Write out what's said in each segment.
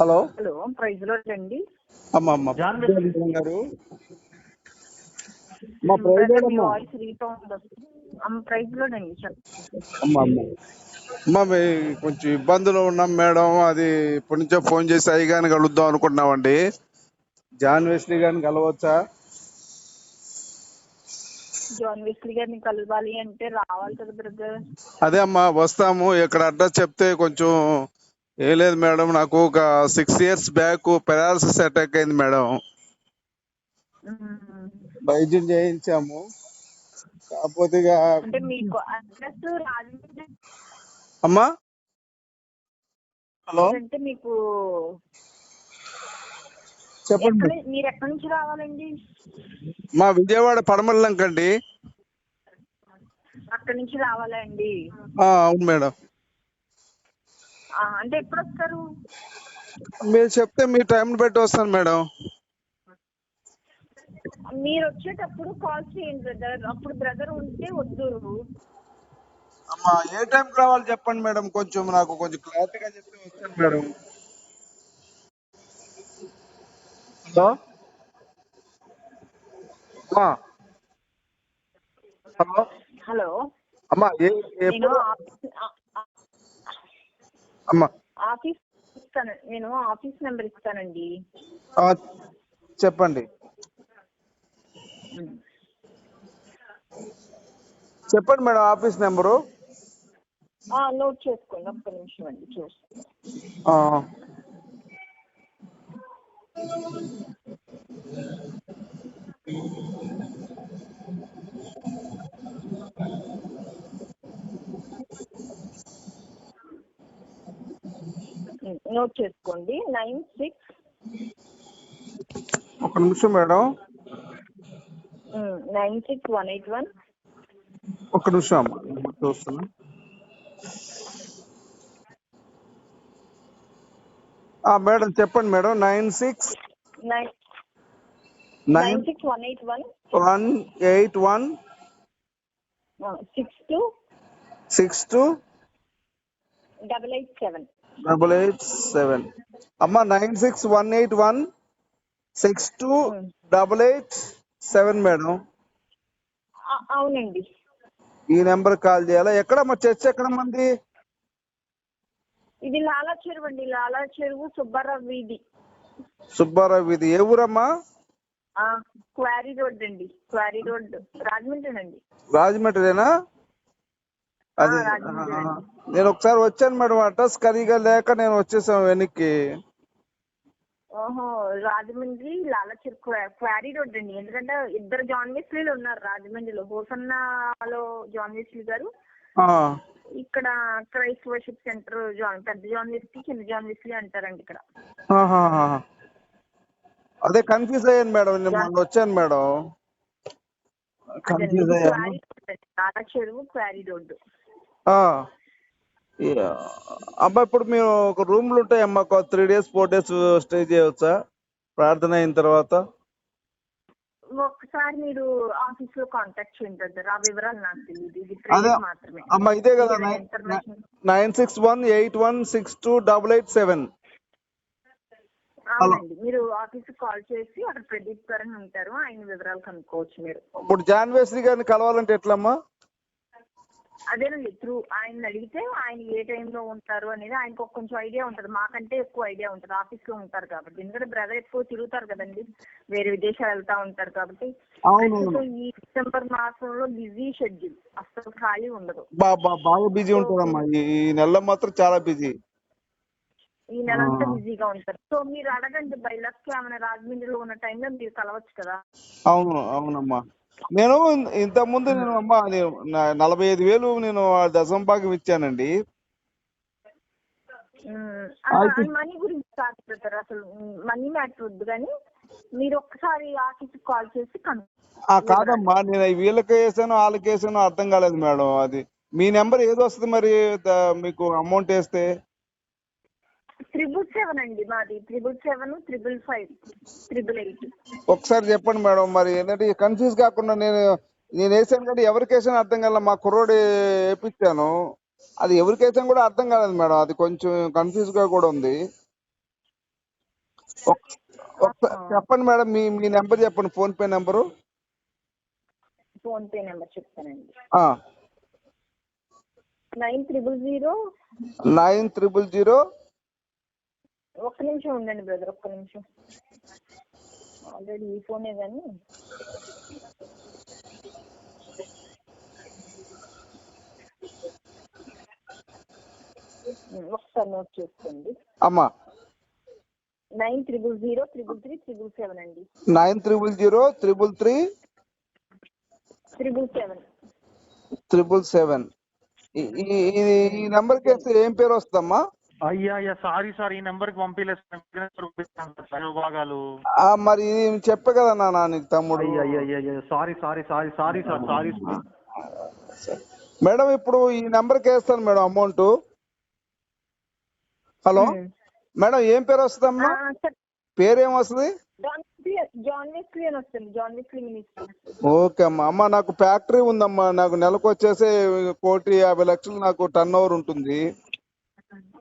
Hello? Hello prize అండి అమ్మ అమ్మ జాన్ గారు. మా అమ్మ వాయిస్ రీసౌండ్ ప్రైజ్లో అండి చెప్పండి అమ్మ అమ్మ అమ్మ మీ కొంచెం ఇబ్బందులు ఉన్నాం మేడం. అది ఇప్పటి నుంచో ఫోన్ చేసి అయ్యి గారిని కలుద్దాం అనుకుంటున్నామండి. జాన్ వెస్లీ గారిని కలవచ్చా? జాన్ వెస్లీ గారిని కలవాలి అంటే రావాలి కదా బ్రదర్ అదే అమ్మా వస్తాము. ఇక్కడ అడ్రస్ చెప్తే కొంచెం ఏం లేదు మేడం నాకు ఒక six years back paralysis attack అయింది మేడం. వైద్యం చేయించాము. కాకపోతే ఇక అంటే మీకు అడ్రస్ రాజమండ్రి అమ్మా? హలో? అంటే మీకు చెప్పండి. మీరు ఎక్కడి నుంచి రావాలండి? మా విజయవాడ పడమల్లంకండి అక్కడి నుంచి రావాలా అండి ఆ, అవును మేడం. ఆ, అంటే ఎప్పుడు వస్తారు మీరు చెప్తే మీ టైం బట్టి వస్తాను మేడం. మీరు వచ్చేటప్పుడు కాల్ చేయండి బ్రదర్. అప్పుడు బ్రదర్ ఉంటే వద్దు. అమ్మా ఏ టైం రావాలి చెప్పండి మేడం. కొంచెం నాకు కొంచెం క్లారిటీగా చెప్తే వస్తాను మేడం. హలో? హలో? హలో. అమ్మా ఏ నేను అమ్మా. ఆఫీస్ ఇస్తాను. నేను ఆఫీస్ నెంబర్ ఇస్తానండి. చెప్పండి. చెప్పండి మేడం ఆఫీస్ నెంబరు. ఆ, నోట్ చేసుకోండి. ఒక్క నిమిషం అండి చూస్తాను నోట్ చేసుకోండి. నైన్ సిక్స్ ఒక నిమిషం madam. Nine six one eight one ఒక నిమిషం. చూస్తున్నా. మేడం చెప్పండి madam. Nine six nine six one eight one one eight one six two six two double eight seven double eight seven. అమ్మా nine six one eight one six two double eight seven madam. అవునండి. ఈ number call చేయాలా? ఎక్కడమ్మా? Church ఎక్కడ మంది? ఇది లాలా చెరువు అండి. లాలా చెరువు సుబ్బారావు వీధి. సుబ్బారావు ఇది ఏ ఊరమ్మా? క్వారీ రోడ్ అండి. Quarry road. రాజమండ్రి అండి. రాజమండ్రినా అది నేను ఒకసారి వచ్చాను మేడం అడ్రస్ ఖరీగా లేక నేను వచ్చేసాను వెనక్కి. ఓహో రాజమండ్రి లాలచెరు క్వారీ రోడ్ అండి. ఎందుకంటే ఇద్దరు జాన్ వెస్లీలు ఉన్నారు రాజమండ్రిలో. హోసన్నాలో జాన్ వెస్లీ గారు. ఇక్కడ క్రైస్ట్ వర్షిప్ సెంటర్ జాన్ పెద్ద జాన్ వెస్లీ చిన్న జాన్ వెస్లీ అంటారండి ఇక్కడ. అదే కన్ఫ్యూజ్ అయ్యాను మేడం నేను మొన్న వచ్చాను మేడం కన్ఫ్యూజ్ అయ్యాను లాలా చెరువు క్వారీ రోడ్ ఆ. యా. అబ్బా ఇప్పుడు మేము ఒక రూమ్లు ఉంటాయమ్మా ఒక three days four days stay చేయవచ్చా ప్రార్థన అయిన తర్వాత ఒకసారి మీరు ఆఫీస్లో కాంటాక్ట్ చేయండి బ్రదర్ ఆ వివరాలు నాకు తెలియదు. ఇది అదే ట్రైనింగ్ మాత్రమే. అమ్మా ఇదే కదా information nine six one eight one six two double eight seven. అవునండి. మీరు ఆఫీస్ కాల్ చేసి అక్కడ ప్రదీప్ గారు అని ఉంటారు. ఆయన వివరాలు కనుక్కోవచ్చు మీరు. ఇప్పుడు జాన్ వేస్లీ గారిని కలవాలంటే ఎట్లమ్మా? అదేనండి త్రూ ఆయన అడిగితే ఆయన ఏ టైంలో ఉంటారు అనేది ఆయనకు కొంచెం ఐడియా ఉంటుంది. మాకంటే ఎక్కువ ఐడియా ఉంటుంది. ఆఫీస్లో ఉంటారు కాబట్టి. ఎందుకంటే బ్రదర్ ఎక్కువ తిరుగుతారు కదండి. వేరే విదేశాలు వెళ్తా ఉంటారు కాబట్టి. ఈ డిసెంబర్ మాసంలో బిజీ షెడ్యూల్. అసలు ఖాళీ ఉండదు. బా బా బాగా బిజీ ఉంటారమ్మా. ఈ నెలలో మాత్రం చాలా బిజీ. ఈ నెల అంతా. బిజీగా ఉంటారు. సో మీరు అడగండి బైలక్కి ఏమైనా రాజమండ్రిలో ఉన్న టైంలో మీరు కలవచ్చు కదా. అవును అవునమ్మా. నేను ఇంత ముందు నేను అమ్మా నేను నా- నలభై ఐదు వేలు నేను భాగం ఇచ్చానండి. అయితే- మనీ గురించి కాదు బ్రదర్ అసలు మనీ మ్యాటర్ వద్దు కానీ మీరు ఒక్కసారి ఆఫీస్ కాల్ చేసి కను ఆ కాదమ్మా నేను వీళ్ళకి వేసాను వాళ్ళకి వేసాను అర్థం కాలేదు మేడం అది. మీ నెంబర్ ఏది వస్తుంది మరి ద- మీకు అమౌంట్ వేస్తే? త్రిబుల్ సెవెన్ అండి మాది. Triple seven triple five triple eight ఒకసారి చెప్పండి మేడం మరి ఏంటంటే కన్ఫ్యూజ్ కాకుండా నేను నేను వేసాను కానీ ఎవరికి వేసాను అర్థం కాల. మా కుర్రోడు వేపించాను. అది ఎవరికైతే కూడా అర్థం కాలేదు మేడం. అది కొంచెం కన్ఫ్యూజ్గా కూడా ఉంది. ఒక్- ఒక్క- చెప్పండి మేడం మీ మీ నెంబర్ చెప్పండి PhonePe number. PhonePe number చెప్తానండి. Nine triple zero. Nine triple zero ఒక్క నిమిషం ఉండండి బ్రదర్ ఒక్క నిమిషం. ఆల్రెడీ ఈ ఫోనే కానీ ఒకసారి నోట్ చేసుకోండి. అమ్మా. Nine triple zero triple three triple seven అండి. Nine triple zero triple three. Triple seven. Triple seven. ఈ నెంబర్కి ఏం పేరు వస్తుందమ్మా? అయ్యా అయ్యా సారీ సార్ ఈ నెంబర్కి భాగాలు ఆ, మరి చెప్పే కదా నాన్న నీకు తమ్ముడు. అయ్యా అయ్యా అయ్యా sorry sorry sorry sorry sir sorry madam ఇప్పుడు ఈ నెంబర్కి వేస్తాను మేడం అమౌంట్. హలో? మేడం ఏం పేరు పేరు వస్తుంది? వెస్లీ అని వస్తుంది ఓకే అమ్మా. అమ్మా నాకు ఫ్యాక్టరీ ఉందమ్మా. నాకు నెలకు వచ్చేసి కోటి యాభై లక్షలు నాకు టర్న్ ఓవర్ ఉంటుంది.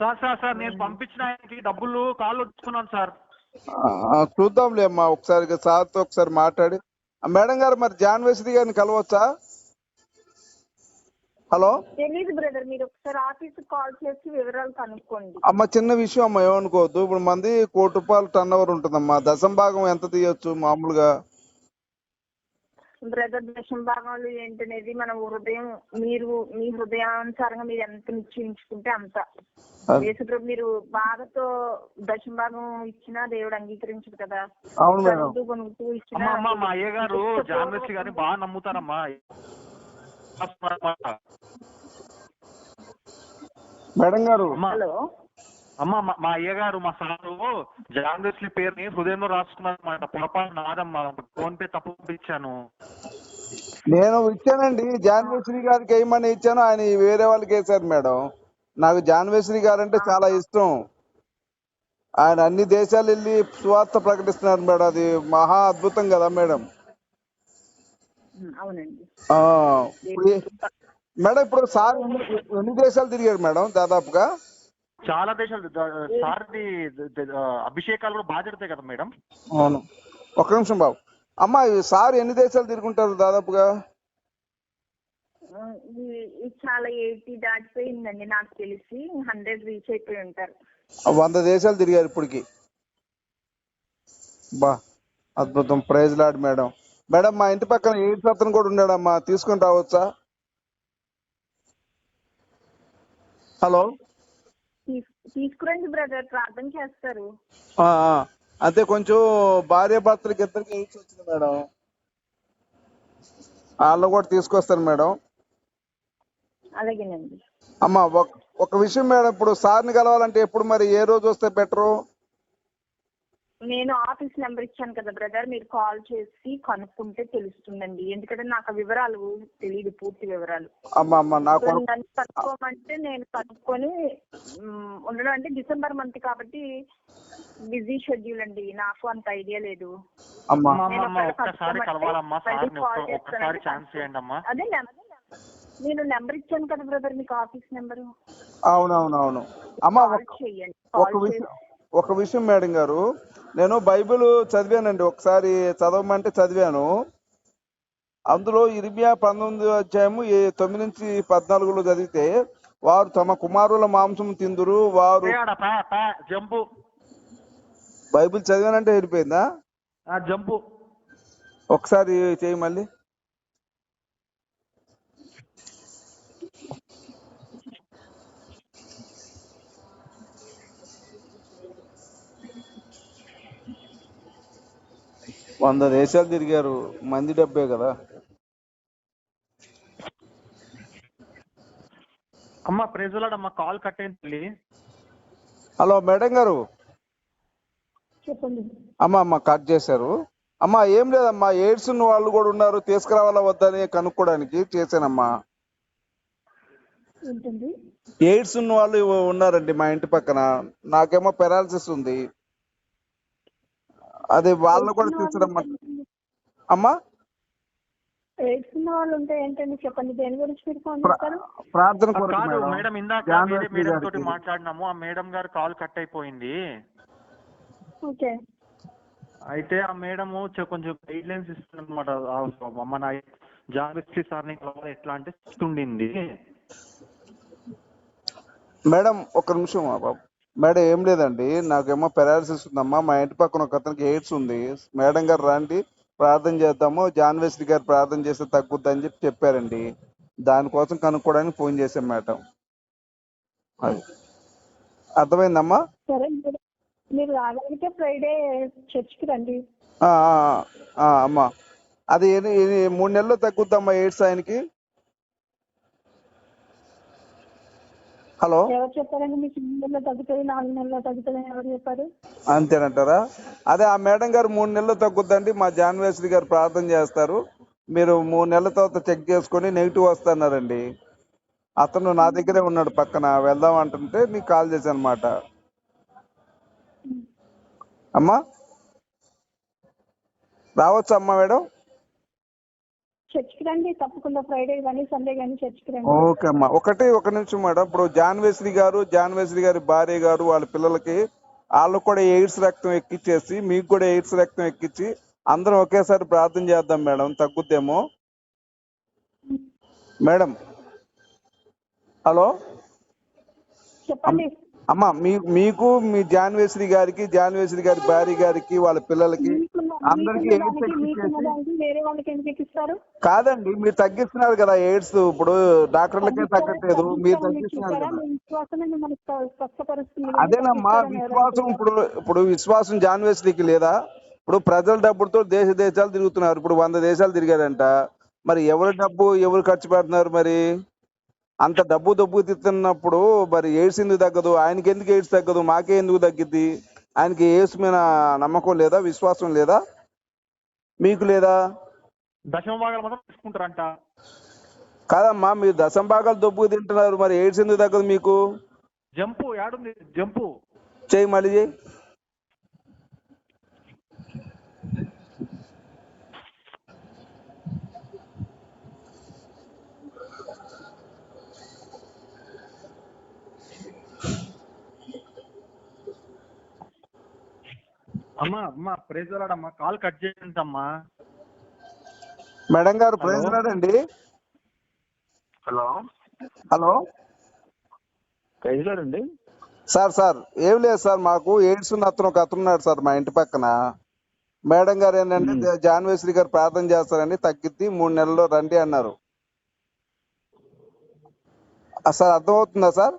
సార్ సార్ సార్ నేను పంపించిన ఆయనకి డబ్బులు కాల్ వచ్చుకున్నాను సార్. చూద్దాంలే అమ్మా ఒకసారి సార్తో ఒకసారి మాట్లాడి. ఆ, మేడం గారు మరి జాన్ వెస్లీ గారిని కలవచ్చా? హలో? తెలీదు బ్రదర్ మీరు ఒకసారి ఆఫీస్ కాల్ చేసి వివరాలు కనుక్కోండి. అమ్మ చిన్న విషయం అమ్మ ఏమనుకోవద్దు. ఇప్పుడు మంది కోటి రూపాయలు టర్న్ ఓవర్ ఉంటుందమ్మా. దశం భాగం ఎంత తీయొచ్చు మామూలుగా? బ్రదర్ దశం భాగాలు ఏంటనేది మన హృదయం మీరు మీ హృదయానుసారంగా మీరు ఎంత నిశ్చయించుకుంటే అంత. యేసుప్రభు మీరు బాధతో దశం భాగం ఇచ్చినా దేవుడు అంగీకరించదు కదా. అవును మేడం. మా అయ్య గారు జాన్వెస్సీ గారిని బాగా నమ్ముతారమ్మా. మేడం గారు. అమ్మా హలో. అమ్మా మా- అయ్య గారు మా సారు జాన్వెస్లీ పేరుని హృదయంలో రాసుకున్నారన్నమాట. పొరపాటు నాదమ్మా ఫోన్ పే తప్పు పంపించాను. నేను ఇచ్చానండి. జాన్వేశ్వరి గారికి వేయమని ఇచ్చాను ఆయన వేరే వాళ్ళకి వేశారు మేడం. నాకు జాన్వేశ్వరి గారు అంటే చాలా ఇష్టం. ఆయన అన్ని దేశాలు వెళ్ళి సువార్త ప్రకటిస్తున్నారు మేడం. అది మహా అద్భుతం కదా మేడం. మేడం ఇప్పుడు సార్ ఎన్ని- దేశాలు తిరిగారు మేడం దాదాపుగా? చాలా దేశాలు సార్ది అభిషేకాలు కూడా బాగా జరుగుతాయి కదా మేడం? అవును. ఒక నిమిషం బాబు. అమ్మా ఈ సార్ ఎన్ని దేశాలు తిరుగుంటారు దాదాపుగా? చాలా ఎయిటీ దాటిపోయిందండి నాకు తెలిసి. హండ్రెడ్ రీచ్ అయిపోయి ఉంటారు. వంద దేశాలు తిరిగారు ఇప్పటికి. బా అద్భుతం. Praise lord madam. మేడం మా ఇంటి పక్కన ఎయిడ్స్ అతను కూడా ఉన్నాడమ్మా? తీసుకొని రావచ్చా? హలో? తీస్- తీసుకురండి బ్రదర్ ప్రార్థన చేస్తారు. అదే కొంచెం భార్య భర్తలకి ఇద్దరికి ఎయిడ్స్ వచ్చింది మేడం. వాళ్ళు కూడా తీసుకొస్తాను మేడం. అలాగేనండి. అమ్మ ఒక- ఒక విషయం మేడం ఇప్పుడు సార్ని కలవాలంటే ఎప్పుడు మరి ఏ రోజు వస్తే బెటరు? నేను ఆఫీస్ నెంబర్ ఇచ్చాను కదా బ్రదర్ మీరు కాల్ చేసి కనుక్కుంటే తెలుస్తుందండి. ఎందుకంటే నాకు ఆ వివరాలు తెలియదు పూర్తి వివరాలు. కనుక్కోమంటే నేను కనుక్కొని ఉండడం అంటే డిసెంబర్ మంత్ కాబట్టి బిజీ షెడ్యూల్ అండి. నాకు అంత ఐడియా లేదు. అదే నెంబర్ నేను నెంబర్ ఇచ్చాను కదా బ్రదర్ మీకు ఆఫీస్ నెంబరు. అవునవునవును. అమ్మ ఒక- చేయండి ఒక కాల్ విషయం ఒక విషయం మేడం గారు నేను బైబిల్ చదివానండి ఒకసారి చదవమంటే చదివాను. అందులో ఇరిమియా పంతొమ్మిది అధ్యాయము ఏ- తొమ్మిది నుంచి పద్నాలుగులో చదివితే వారు తమ కుమారుల మాంసం తిందురు వారు జంపు. బైబిల్ చదివానంటే వెళ్ళిపోయిందా? ఆ జంపు. ఒకసారి చేయి మళ్ళీ. వంద దేశాలు తిరిగారు. మంది డబ్బే కదా. అమ్మా ప్రెజలాడమ్మా కాల్ కట్ అయింది తల్లి. హలో మేడం గారు. చెప్పండి. అమ్మ అమ్మ కట్ చేశారు. అమ్మ ఏం లేదమ్మా ఎయిడ్స్ ఉన్న వాళ్ళు కూడా ఉన్నారు. తీసుకురావాలా వద్దని కనుక్కోవడానికి చేశానమ్మా. ఎయిడ్స్ ఉన్న వాళ్ళు ఉన్నారండి మా ఇంటి పక్కన. నాకేమో పెరాలసిస్ ఉంది. అది వాళ్ళని కూడా తీసుకురమ్మా అమ్మా? ఉన్న వాళ్ళు ఉంటే ఏంటండి చెప్పండి? దేని గురించి మీరు ఫోన్ ప్ర- చేస్తారు? ప్రార్థన ఆ, కొరకు కాదు మేడం. ఇందాక వేరే మేడం తోటి. మాట్లాడినాము. ఆ మేడం గారు కాల్ కట్ అయిపోయింది. ఓకే. అయితే ఆ మేడము చ- కొంచెం గైడ్ లైన్స్ ఇస్తుంది అనమాట మన సార్ని కలవాలి ఎట్లా అంటే మేడం ఒక నిమిషం ఆ బాబు. మేడం ఏం లేదండి. నాకేమో పెరాలసిస్ ఉందమ్మా. మా ఇంటి పక్కన ఒక అతనికి ఎయిడ్స్ ఉంది. మేడం గారు రండి ప్రార్థన చేద్దాము. జాన్ వెస్లీ గారు ప్రార్థన చేస్తే తగ్గుద్ది అని చెప్పి చెప్పారండి. దానికోసం కనుక్కోవడానికి ఫోన్ చేశాం మేడం. అది అర్థమైందమ్మా? సరే మీరు మీరు రాగలిగితే ఫ్రైడే చర్చ్కి రండి. ఆ, ఆ, ఆ, అమ్మా. అది మూడు నెలల్లో తగ్గుద్దమ్మా ఎయిడ్స్ ఆయనకి? హలో. ఎవరు చెప్పారండి? మీకు మూడు తగ్గుతుంది నాలుగు తగ్గుతుంది ఎవరు చెప్పారు? అంతేనంటారా? అదే ఆ మేడం గారు మూడు నెలలు తగ్గుద్దండి మా జాన్వేశ్వరి గారు ప్రార్థన చేస్తారు. మీరు మూడు నెలల తర్వాత చెక్ చేసుకొని నెగిటివ్ వస్తున్నారండి. అతను నా దగ్గరే ఉన్నాడు పక్కన వెళ్దాం అంటుంటే నీకు కాల్ చేశాను అనమాట అమ్మా? రావచ్చా అమ్మా మేడం? చర్చ్కి రండి తప్పకుండా ఫ్రైడే కానీ సండే కానీ చర్చ్కి రండి. ఓకే అమ్మా. ఒకటి ఒక నిమిషం మేడం. ఇప్పుడు జాన్వేశ్వరి గారు జాన్వేశ్వరి గారి భార్య గారు వాళ్ళ పిల్లలకి వాళ్ళకు కూడా ఎయిడ్స్ రక్తం ఎక్కిచ్చేసి మీకు కూడా ఎయిడ్స్ రక్తం ఎక్కించి అందరం ఒకేసారి ప్రార్థన చేద్దాం మేడం. తగ్గుద్దేమో? మేడం. హలో? చెప్పండి. అమ్మా మీ మీకు మీ జాన్వేశ్వరి గారికి జాన్వేశ్వరి గారి భార్య గారికి వాళ్ళ పిల్లలకి అందరికీ వేరే వాళ్ళకి ఎందుకు ఎక్కిస్తారు? కాదండి మీరు తగ్గిస్తున్నారు కదా ఎయిడ్స్. ఇప్పుడు డాక్టర్లకే తగ్గట్లేదు. మీరు తగ్గిస్తున్నారు? కదా. అదేనమ్మా విశ్వాసం ఇప్పుడు ఇప్పుడు విశ్వాసం జాన్వేశ్వరికి లేదా? ఇప్పుడు ప్రజల డబ్బులతో దేశ దేశాలు తిరుగుతున్నారు. ఇప్పుడు వంద దేశాలు తిరిగాడంట మరి ఎవరి డబ్బు ఎవరు ఖర్చు పెడుతున్నారు మరి? అంత డబ్బు దబ్బు తిస్తున్నప్పుడు మరి ఎయిడ్స్ ఎందుకు తగ్గదు? ఆయనకి ఎందుకు ఎయిడ్స్ తగ్గదు? మాకే ఎందుకు తగ్గిద్ది? ఆయనకి ఎయిడ్స్ మీద నమ్మకం లేదా విశ్వాసం లేదా? మీకు లేదా? దశమ భాగాలు మాత్రం తీసుకుంటారంట. కాదమ్మా మీరు దశం భాగాలు దొబ్బు తింటున్నారు మరి ఎయిడ్స్ ఎందుకు తగ్గదు మీకు? జంపు యాడుంది జంపు. చేయి మళ్ళీ చేయి అమ్మా అమ్మా ప్రైజ్ అమ్మా కాల్ కట్ చేయండి అమ్మా మేడం గారు. ప్రైజ్ అండి హలో. హలో. ప్రైజ్ అండి సార్ సార్ ఏం లేదు సార్ మాకు ఎయిడ్స్ ఉన్న అతను ఒక అతను ఉన్నాడు సార్ మా ఇంటి పక్కన. మేడం గారు ఏంటంటే. జాన్వేశ్వరి గారు ప్రార్థన చేస్తారండి తగ్గిద్ది మూడు నెలల్లో రండి అన్నారు. సార్ అర్థమవుతుందా sir?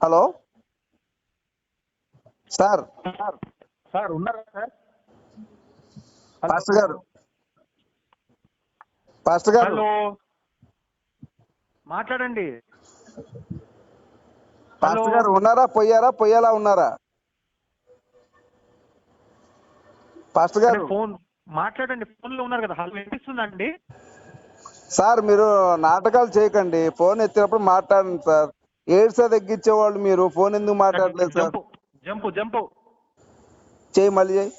Hello. Sir. Sir sir ఉన్నారా సార్? పాస్టర్ గారు. పాస్టర్ గారు. హలో. మాట్లాడండి. పాస్టర్. గారు ఉన్నారా పోయారా పోయేలా ఉన్నారా? పాస్టర్ గారు. ఫోన్ మాట్లాడండి ఫోన్లో ఉన్నారు కదా. హలో వినిపిస్తుందండి? సార్ మీరు నాటకాలు చేయకండి. ఫోన్ ఎత్తినప్పుడు మాట్లాడండి సార్. ఎయిడ్స్ తగ్గించే వాళ్ళు మీరు. ఫోన్ ఎందుకు మాట్లాడలేదు సార్? Jump jump. చేయి మళ్ళీ చేయి.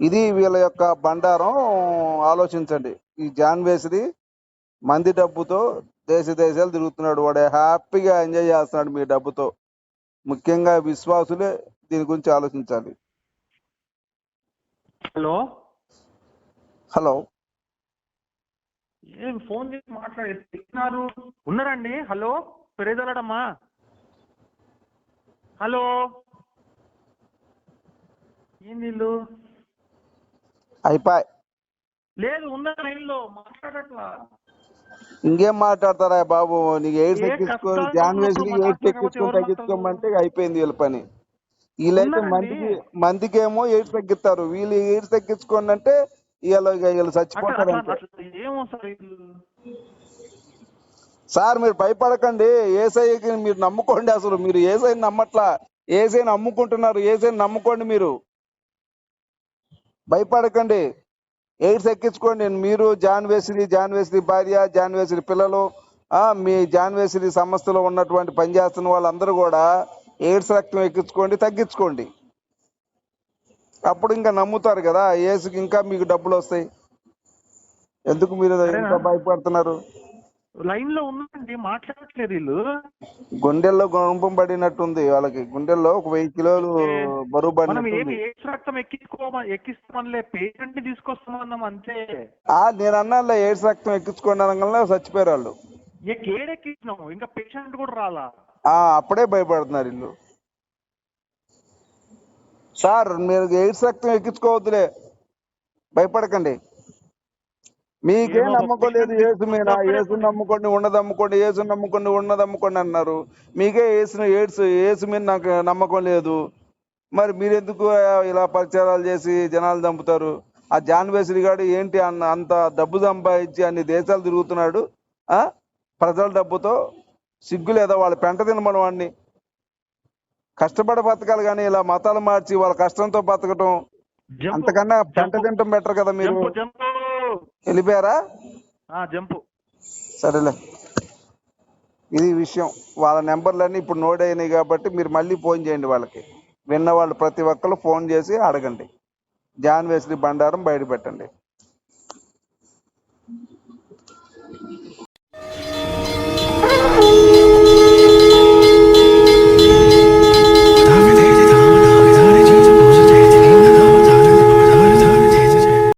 ఇది వీళ్ళ యొక్క బండారం ఆలోచించండి. ఈ జాన్ వేసిది మంది డబ్బుతో దేశ దేశాలు తిరుగుతున్నాడు. వాడు హ్యాపీగా ఎంజాయ్ చేస్తున్నాడు మీ డబ్బుతో. ముఖ్యంగా విశ్వాసులే దీని గురించి ఆలోచించాలి. హలో? హలో? ఏం ఫోన్ చేసి మాట్లాడుతున్నారు ఉన్నారండి? హలో? పెరేదలడమ్మా? హలో. ఏం వీళ్ళు? అయిపోయి. లేదు ఉన్నారు లైన్లో మాట్లాడట్లా? ఇంకేం మాట్లాడతారా బాబు? నీకు ఎయిడ్స్ ఎక్కించుకొని కష్టాలు జాన్ వేసి ఉన్నప్పుడు ఎయిడ్స్ మాట్లాడకపోతే ఎక్కించుకొని ఎవరు తగ్గించుకోమంటే అయిపోయింది వీళ్ళ పని. వీళ్ళైతే. మందికి మందికేమో ఎయిడ్స్ తగ్గిస్తారు. వీళ్ళు ఎయిడ్స్ తగ్గించుకోండి అంటే వీళ్ళు వీళ్ళు అట్లా చచ్చిపోతారు అట్లా ఏమో సార్ సార్ మీరు భయపడకండి. ఏసఐకి మీరు నమ్ముకోండి అసలు. మీరు ఏసైని నమ్మట్లా. ఏసైని నమ్ముకుంటున్నారు. ఏసైని నమ్ముకోండి మీరు. భయపడకండి. ఎయిడ్స్ ఎక్కించుకోండి. మీరు జాన్ వేసిరి జాన్ వేసిరి భార్య జాన్ వేసిరి పిల్లలు మీ జాన్ వేసిరి సంస్థలో ఉన్నటువంటి పనిచేస్తున్న వాళ్ళందరూ కూడా ఎయిడ్స్ రక్తం ఎక్కించుకోండి తగ్గించుకోండి. అప్పుడు ఇంకా నమ్ముతారు కదా. ఏసుకి ఇంకా మీకు డబ్బులు వస్తాయి. ఎందుకు మీరు ఇంకా భయపడుతున్నారు? లైన్లో ఉన్నారండి మాట్లాడట్లేదు వీళ్ళు. గుండెల్లో గుణపం పడినట్టుంది వాళ్ళకి. గుండెల్లో ఒక వెయ్యి కిలోలు బరువు మనం ఏమి ఏడ్స్ రక్తం ఎక్కించుకోమ ఎక్కిస్తామనిలే పేషెంట్ని తీసుకొస్తామన్నాం అంతే. ఆ నేను అన్నా ఎయిడ్స్ రక్తం ఎక్కించుకోండి అనగానే చచ్చిపోయారు వాళ్ళు. ఇక ఏడెక్కించినాము ఇంకా పేషెంట్ కూడా రాలా. ఆ అప్పుడే భయపడుతున్నారు వీళ్ళు. సార్ మీరు ఎయిడ్స్ రక్తం ఎక్కించుకోవద్దులే. భయపడకండి. మీకే నమ్మకం లేదు ఏసు మీద ఏసు నమ్ముకోండి ఉన్నది అమ్ముకోండి ఏసు నమ్ముకోండి ఉన్నది అమ్ముకోండి అన్నారు. మీకే ఏసు ఏడ్స్ ఏసు మీద నాకు నమ్మకం లేదు. మరి మీరెందుకు ఇలా ప్రచారాలు చేసి జనాలు చంపుతారు? ఆ జాన్ వెస్లీ గాడు ఏంటి అన్న అంత డబ్బు సంపాదించి అన్ని దేశాలు తిరుగుతున్నాడు? ఆ? ప్రజల డబ్బుతో సిగ్గు లేదా? వాళ్ళ పెంట తినమని వాడిని కష్టపడి బతకాలి కానీ ఇలా మతాలు మార్చి వాళ్ళ కష్టంతో బతకటం అంతకన్నా పెంట తినటం బెటర్ కదా మీరు. వెళ్ళిపోయారా? జంపు. సరేలే. ఇది విషయం. వాళ్ళ నెంబర్లన్నీ ఇప్పుడు నోట్ అయినాయి కాబట్టి మీరు మళ్ళీ ఫోన్ చేయండి వాళ్ళకి. విన్న వాళ్ళు ప్రతి ఒక్కరు ఫోన్ చేసి అడగండి. జాన్ వెస్లీ బండారం బయట పెట్టండి.